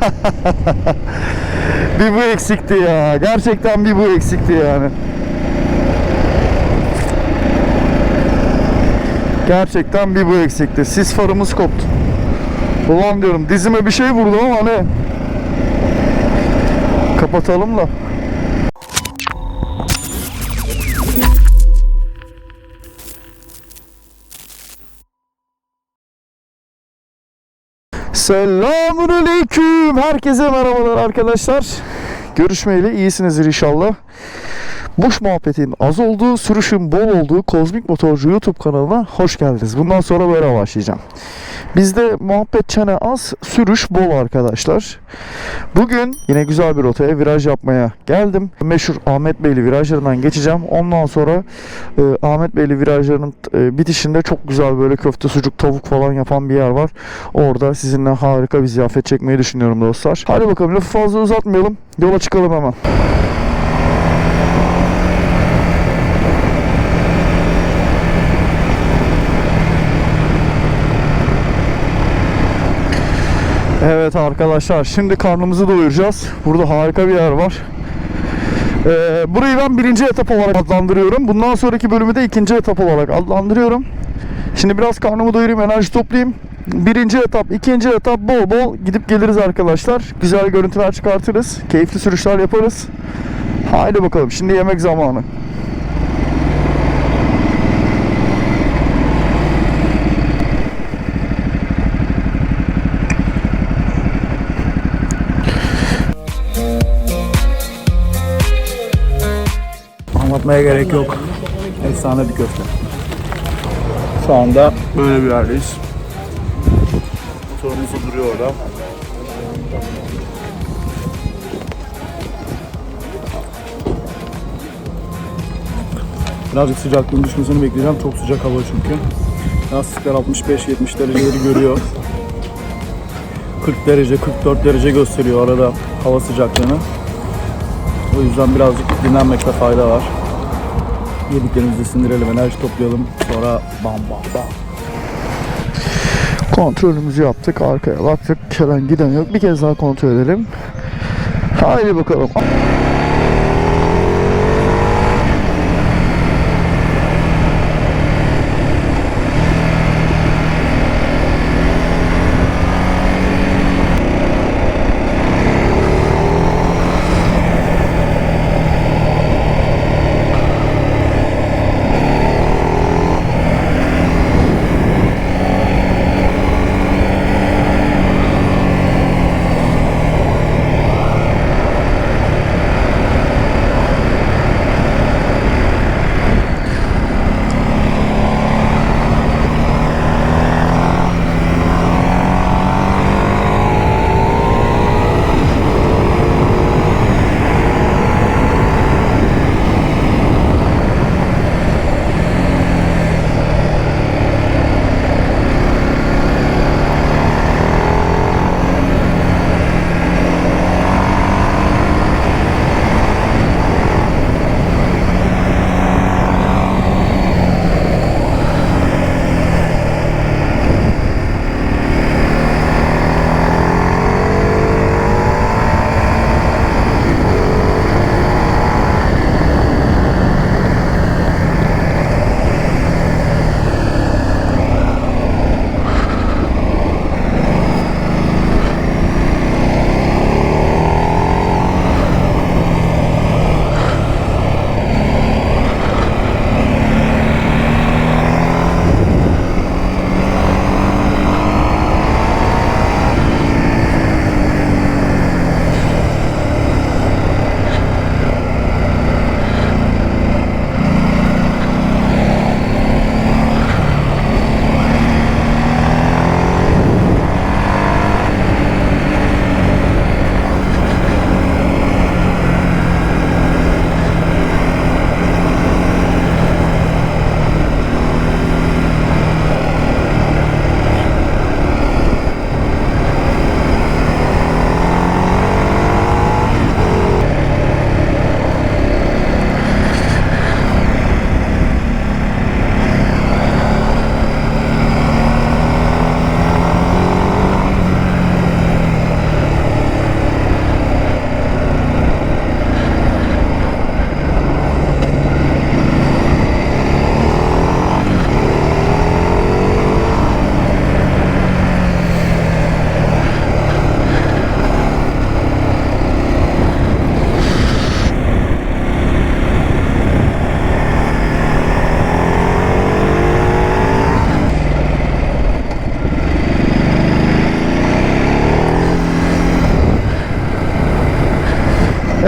bir bu eksikti ya. Gerçekten bir bu eksikti yani. Gerçekten bir bu eksikti. Sis farımız koptu. Ulan diyorum dizime bir şey vurdu ama ne? Kapatalım da. Selamun aleyküm. Herkese merhabalar arkadaşlar. Görüşmeyeli iyisinizdir inşallah. Boş muhabbetin az olduğu, sürüşün bol olduğu Kozmik Motorcu YouTube kanalına hoş geldiniz. Bundan sonra böyle başlayacağım. Bizde muhabbet çene az, sürüş bol arkadaşlar. Bugün yine güzel bir rotaya viraj yapmaya geldim. Meşhur Ahmet Beyli virajlarından geçeceğim. Ondan sonra e, Ahmet Beyli virajlarının e, bitişinde çok güzel böyle köfte, sucuk, tavuk falan yapan bir yer var. Orada sizinle harika bir ziyafet çekmeyi düşünüyorum dostlar. Hadi bakalım lafı fazla uzatmayalım. Yola çıkalım hemen. Evet arkadaşlar şimdi karnımızı doyuracağız. Burada harika bir yer var. Ee, burayı ben birinci etap olarak adlandırıyorum. Bundan sonraki bölümü de ikinci etap olarak adlandırıyorum. Şimdi biraz karnımı doyurayım, enerji toplayayım. Birinci etap, ikinci etap bol bol gidip geliriz arkadaşlar. Güzel görüntüler çıkartırız. Keyifli sürüşler yaparız. Haydi bakalım şimdi yemek zamanı. Anlatmaya gerek yok. Efsane bir köfte. Şu anda böyle bir yerdeyiz. Motorumuz duruyor orada. Birazcık sıcaklığın düşmesini bekleyeceğim. Çok sıcak hava çünkü. Lastikler 65-70 dereceleri görüyor. 40 derece, 44 derece gösteriyor arada hava sıcaklığını. O yüzden birazcık dinlenmekte fayda var. Yediklerimizi sindirelim, enerji toplayalım. Sonra bam bam bam. Kontrolümüzü yaptık. Arkaya baktık. Gelen giden yok. Bir kez daha kontrol edelim. Haydi bakalım.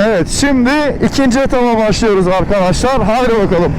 Evet şimdi ikinci etaba başlıyoruz arkadaşlar. Hadi bakalım.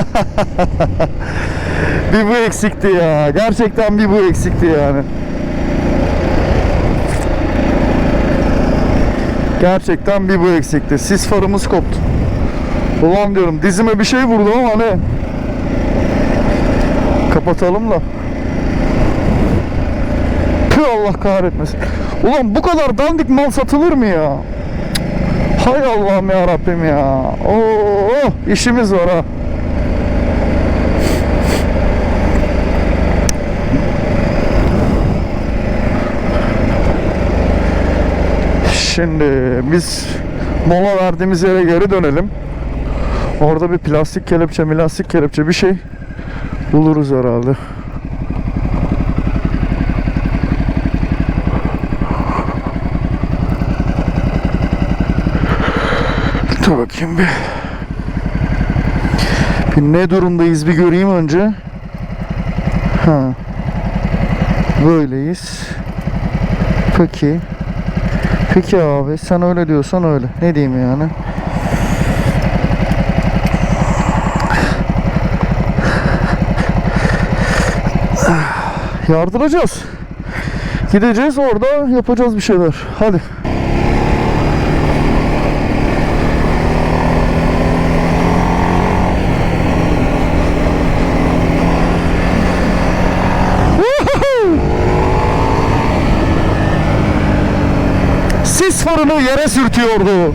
bir bu eksikti ya. Gerçekten bir bu eksikti yani. Gerçekten bir bu eksikti. Sis farımız koptu. Ulan diyorum dizime bir şey vurdu ama ne? Kapatalım da. Tüh Allah kahretmesin. Ulan bu kadar dandik mal satılır mı ya? Hay Allah'ım ya Rabbim ya. Oo, işimiz var ha. Şimdi biz mola verdiğimiz yere geri dönelim. Orada bir plastik kelepçe, milastik kelepçe bir şey buluruz herhalde. Dur bakayım bir. Bir ne durumdayız bir göreyim önce. Ha. Böyleyiz. Peki. Peki abi sen öyle diyorsan öyle. Ne diyeyim yani? Yardıracağız. Gideceğiz orada yapacağız bir şeyler. Hadi. Farını yere sürtüyordu.